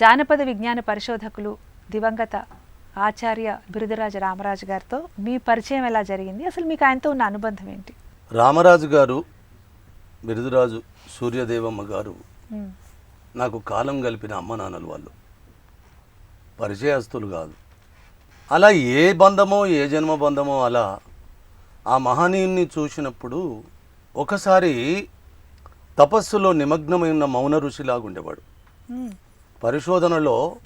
జానపద విజ్ఞాన పరిశోధకులు దివంగత ఆచార్య బిరుదరాజ రామరాజు గారితో మీ పరిచయం ఎలా జరిగింది? అసలు మీకు ఆయనతో ఉన్న అనుబంధం ఏంటి? రామరాజు గారు బిరుదురాజు సూర్యదేవమ్మ గారు. నాకు కాలం కలిపిన అమ్మ నాన్నలు వాళ్ళు. పరిచయస్తులు కాదు. అలా ఏ బంధమో ఏ జన్మ బంధమో అలా ఆ మహనీయుని చూసినప్పుడు ఒకసారి తపస్సులో నిమగ్నమై ఉన్న మౌన ఋషిలాగుండేవాడు. పరిశోధనలో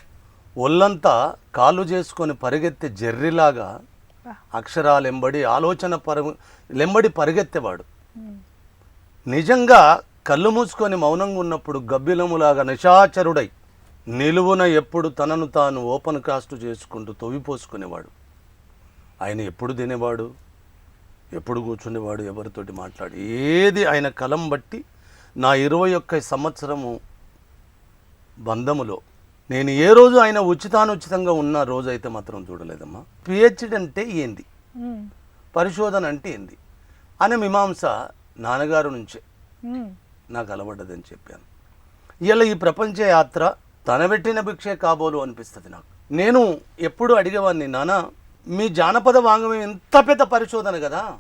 ఒళ్ళంతా కాళ్ళు చేసుకొని పరిగెత్తే జెర్రిలాగా వా. అక్షరాలు ఎంబడి ఆలోచన పరు లెంబడి పరిగెత్తేవాడు. నిజంగా కళ్ళు మూసుకొని మౌనంగా ఉన్నప్పుడు గబ్బిలములాగా నిశాచరుడై నిలువున ఎప్పుడు తనను తాను ఓపెన్ కాస్ట్ చేసుకుంటూ తొవ్విపోసుకునేవాడు ఆయన ఎప్పుడు తినేవాడు? ఎప్పుడు కూర్చునేవాడు? ఎవరితోటి మాట్లాడి? ఏది ఆయన కలం బట్టి నా ఇరవై ఒక్క సంవత్సరము బంధములో. నేను ఏ రోజు ఆయన ఉచితానుచితంగా ఉన్న రోజు అయితే మాత్రం చూడలేదమ్మా. పిహెచ్డి అంటే ఏంది. పరిశోధన అంటే ఏంది? అనే మీమాంస నాన్నగారు నుంచే. నాకు అలవడ్డదని చెప్పాను. ఇలా ఈ ప్రపంచ యాత్ర తన పెట్టిన భిక్షే కాబోలు అనిపిస్తుంది నాకు. నేను ఎప్పుడు అడిగేవాడిని నాన్న మీ జానపద వాంగమం ఎంత పెద్ద పరిశోధన కదా?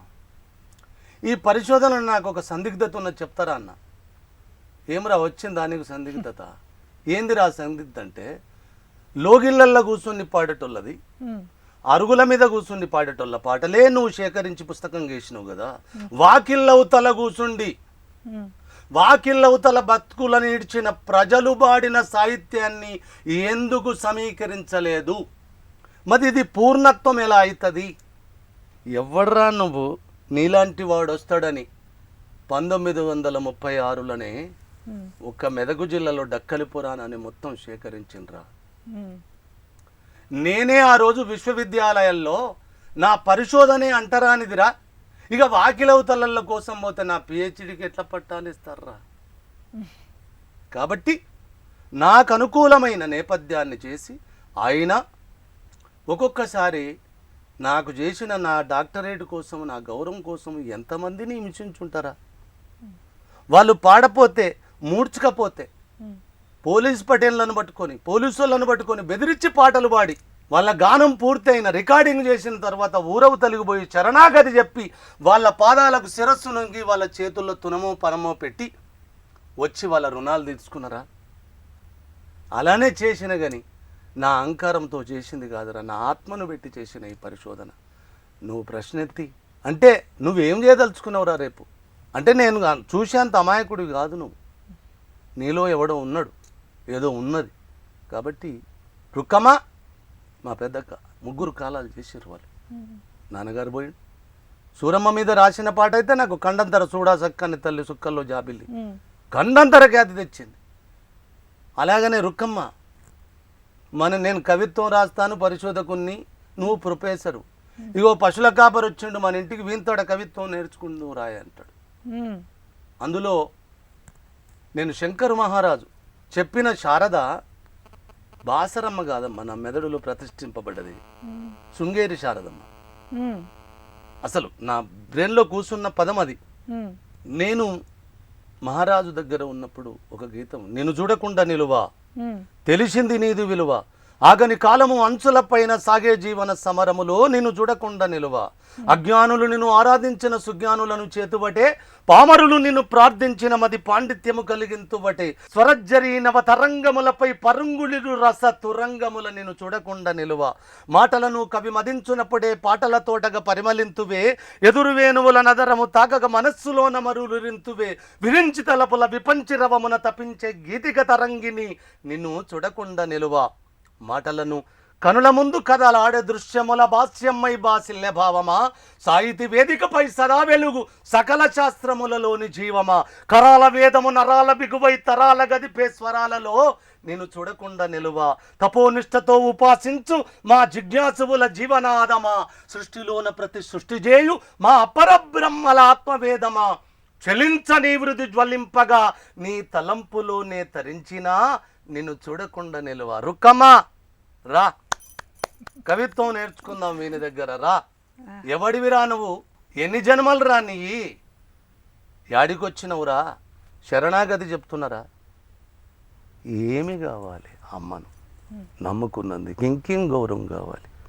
ఈ పరిశోధన నాకు ఒక సందిగ్ధత ఉన్నది చెప్తారా అన్న? ఏమరా వచ్చింది దానికి సందిగ్ధత? ఏందిరా సందిగ్ధత అంటే లోగిళ్ళల్లో కూర్చుని పాడేటోళ్ళది. అరుగుల మీద కూర్చుండి పాడేటోళ్ళ పాటలే నువ్వు సేకరించి పుస్తకం చేసినావు కదా వాకిళ్ళవుతల కూర్చుండి. వాకిళ్ళవుతల బతుకులను ఇడ్చిన ప్రజలు పాడిన సాహిత్యాన్ని ఎందుకు సమీకరించలేదు మరి ఇది పూర్ణత్వం ఎలా అవుతుంది ఎవడ్రా నువ్వు నీలాంటి వాడు వస్తాడని పంతొమ్మిది వందల ముప్పై ఆరులోనే. ఒక మెదకు జిల్లాలో డక్కలి పురాణాన్ని మొత్తం సేకరించిండ్రా. నేనే ఆ రోజు విశ్వవిద్యాలయాల్లో నా పరిశోధనే అంటరానిదిరా. ఇక వాకిలవుతలల కోసం పోతే నా పిహెచ్డికి ఎట్లా పట్టాలు ఇస్తారా? కాబట్టి నాకు అనుకూలమైన నేపథ్యాన్ని చేసి ఆయన ఒక్కొక్కసారి నాకు చేసిన నా డాక్టరేట్ కోసం నా గౌరవం కోసం ఎంతమందిని హింసించుంటారా? వాళ్ళు పాడపోతే మూడ్చకపోతే. పోలీస్ పటేళ్ళను పట్టుకొని పోలీసు వాళ్ళను పట్టుకొని బెదిరించి పాటలు పాడి వాళ్ళ గానం పూర్తయిన రికార్డింగ్ చేసిన తర్వాత ఊరవు తలిగిపోయి శరణాగతి చెప్పి వాళ్ళ పాదాలకు శిరస్సు నొంగి వాళ్ళ చేతుల్లో తునమో పనమో పెట్టి వచ్చి వాళ్ళ రుణాలు తీసుకున్నారా అలానే చేసిన గని నా అహంకారంతో చేసింది కాదురా నా ఆత్మను పెట్టి చేసిన ఈ పరిశోధన. నువ్వు ప్రశ్న ఎత్తి అంటే నువ్వేం చేయదలుచుకున్నావురా రేపు? అంటే నేను చూసేంత అమాయకుడివి కాదు నువ్వు. నీలో ఎవడో ఉన్నాడు ఏదో ఉన్నది. కాబట్టి రుక్కమా? మా పెద్దక్క ముగ్గురు కాలాలు చేసారు వాళ్ళు. నాన్నగారు పోయిండు. సూరమ్మ మీద రాసిన పాట అయితే నాకు కండంతర చూడా సక్కని తల్లి సుక్కల్లో జాబిల్లి. కండంతర ఖ్యాతి తెచ్చింది. అలాగనే రుక్కమ్మ మన నేను కవిత్వం రాస్తాను పరిశోధకుణ్ణి నువ్వు ప్రొఫెసరు. ఇగో పశుల కాపరి వచ్చిండు మన ఇంటికి వీంతోడ కవిత్వం నేర్చుకుని నువ్వు రాయ అంటాడు. అందులో నేను శంకర్ మహారాజు చెప్పిన శారద బాసరమ్మ కాదమ్మ నా మెదడులో ప్రతిష్ఠింపబడ్డది. శృంగేరి శారదమ్మ మ్మ్. అసలు నా బ్రెయిన్లో కూర్చున్న పదం అది. నేను మహారాజు దగ్గర ఉన్నప్పుడు ఒక గీతం నేను చూడకుండా నిలువా. తెలిసింది నీది విలువ ఆగని కాలము అంచులపైన సాగే జీవన సమరములో నిన్ను చూడకుండా నిలువ. అజ్ఞానులు నిన్ను ఆరాధించిన సుజ్ఞానులను చేతుబటే పామరులు నిన్ను ప్రార్థించిన మది పాండిత్యము కలిగింతుబటే. స్వరజ్జరి నవ తరంగములపై పరుంగులిరు రస తురంగముల నిన్ను చూడకుండా నిలువ. మాటలను కవి మదించునప్పుడే పాటల తోటగా పరిమళింతువే. ఎదురువేణువుల నదరము తాకగ మనస్సులోన మరులురింతువే. విరించి తలపుల విపంచి రవమున తపించే గీతిక తరంగిని నిన్ను చూడకుండా నిలువ. మాటలను కనుల ముందు కథలాడే దృశ్యముల భాస్యమ్మై బాసిల్య భావమా? సాహితీ వేదికపై సదా వెలుగు సకల శాస్త్రములలోని జీవమా? కరాల వేదము నరాల బిగువై తరాల గదిపే స్వరాలలో నేను చూడకుండా నిలువ? తపోనిష్టతో ఉపాసించు మా జిజ్ఞాసువుల జీవనాదమా? సృష్టిలోన ప్రతి సృష్టి చేయు మా అపరబ్రహ్మల ఆత్మవేదమా? చలించని వృద్ధి జ్వలింపగా నీ తలంపులోనే తరించినా నిన్ను చూడకుండా నిలువ రుక్కమ్మా రా. కవిత్వం నేర్చుకుందాం వీని దగ్గర. రా. ఎవడివిరా నువ్వు? ఎన్ని జన్మలు రా నీ? యాడికొచ్చినవురా? శరణాగతి చెప్తున్నారా? ఏమి కావాలి అమ్మను? నమ్ముకున్నందుకు ఇంకేం గౌరవం కావాలి?